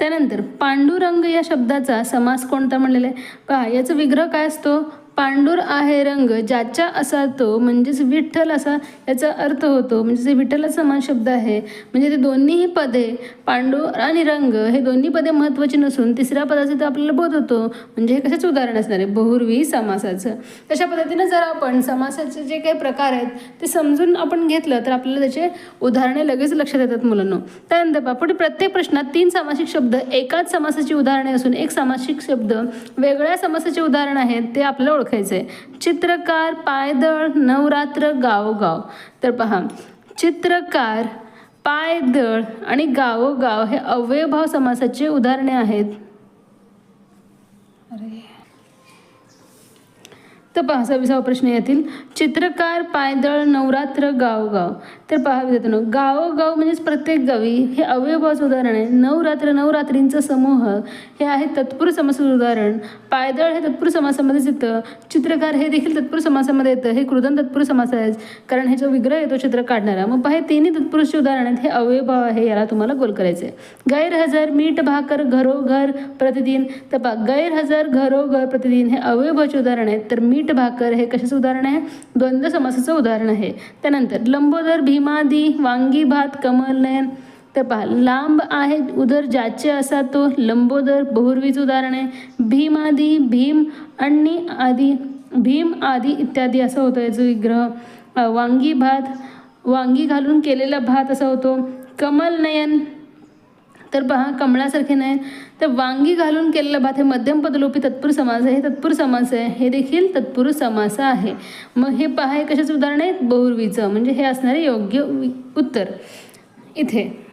त्यानंतर पांडुरंग या शब्दाचा समास कोणता म्हणलेला आहे? का याचा विग्रह काय असतो? पांडुर आहे रंग ज्याच्या असा तो म्हणजेच विठ्ठल असा याचा अर्थ होतो. म्हणजे जे समान शब्द आहे म्हणजे ते दोन्हीही पदे पांडू आणि रंग हे दोन्ही पदे महत्त्वाची नसून तिसऱ्या पदाचा तर आपल्याला बोध होतो. म्हणजे हे कशाचं उदाहरण असणार आहे? बहुर्वी समासाचं. तशा पद्धतीनं जर आपण समासाचे जे काही प्रकार आहेत ते समजून आपण घेतलं तर आपल्याला त्याचे उदाहरणे लगेच लक्षात येतात मुलांना. त्यानंतर पुढे प्रत्येक प्रश्नात तीन सामासिक शब्द एकाच समासाची उदाहरणे असून एक सामासिक शब्द वेगळ्या समासाचे उदाहरण आहेत ते आपल्याला ओळखायचं आहे चित्रकार पायदळ नवरात्र गावोगाव. तर पहा चित्रकार पायदळ आणि गावोगाव हे अव्ययभाव समासाचे उदाहरणे आहेत. तर पहा सव्वीसावा प्रश्न येतील चित्रकार पायदळ नवरात्र गावोगाव. तर पहा विद्यार्थ्यांनो गावोगाव म्हणजेच प्रत्येक गावी हे अवयवाचं उदाहरण आहे. नवरात्र नवरात्रींचा समूह हे आहे तत्पुरुष समासाचं उदाहरण. पायदळ हे तत्पुरुष समासामध्येच येतं. चित्रकार हे देखील तत्पुरुष समासामध्ये येतं. हे कृदन तत्पुरुष समास आहे कारण हे जो विग्रह येतो चित्र काढणारा. मग पहा हे तिन्ही तत्पुरुषचे उदाहरण आहेत. हे अवयभाव आहे याला तुम्हाला गोल करायचं आहे गैरहजर मीठ भाकर घरोघर प्रतिदिन. तर पहा गैरहजर घरोघर प्रतिदिन हे अवयभाचे उदाहरण आहेत. तर मीठ भाकर हे कशाचं उदाहरण आहे? द्वंद्व समासाचं उदाहरण आहे. त्यानंतर लंबोदर भीमादी वांगी भात कमलनयन तर पहा लांब आहे उदर ज्याचे असा तो लंबोदर बहुर्वीचं उदाहरण आहे. भीमादी भीम अण्णी आदी भीम आदी इत्यादी असं होतं याचं विग्रह. वांगी भात वांगी घालून केलेला भात असा होतो. कमलनयन तर पहा कमळासारखे नाही. तर वांगी घालून केलेला भात हे मध्यम पदलोपी तत्पुरुष समास आहे. हे तत्पुरुष समास आहे. हे देखील तत्पुरुष समास आहे. मग हे पहा हे कशाचं उदाहरण आहे? बहुर्वीचं. म्हणजे हे असणारे योग्य उत्तर. इथे.